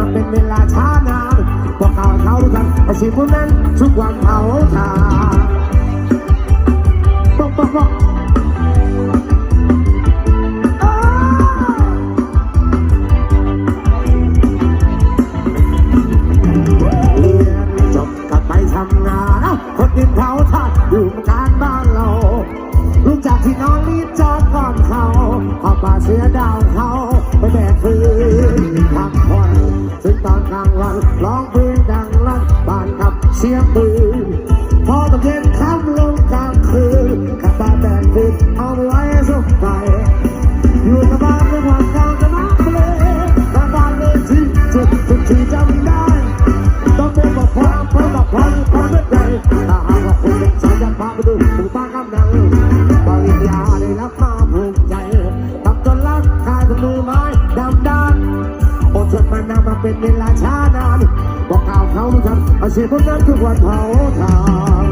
าเป็นเวลาช้านานพวกเขาเขากันไอ้สิ่งพวกนั้นทุกวันเขาชาปกปกอก ที่นอนลีดจอดก่อนเขาเอาป่าเสียดาวเขาไปแบกฟืนพักผ่อนซึ่งตอนกลางวันร้องเพลงดังลั่นบ้านกับเสียงปืน ได้รับคามภูมิใจกัจนรักชายคนมือไม้ดำด้านอดทนมานามาเป็นเวลาช้านานบอกกล่าวเขาทุกคำอาชีพพวกนั้นทุกวันเผาทาง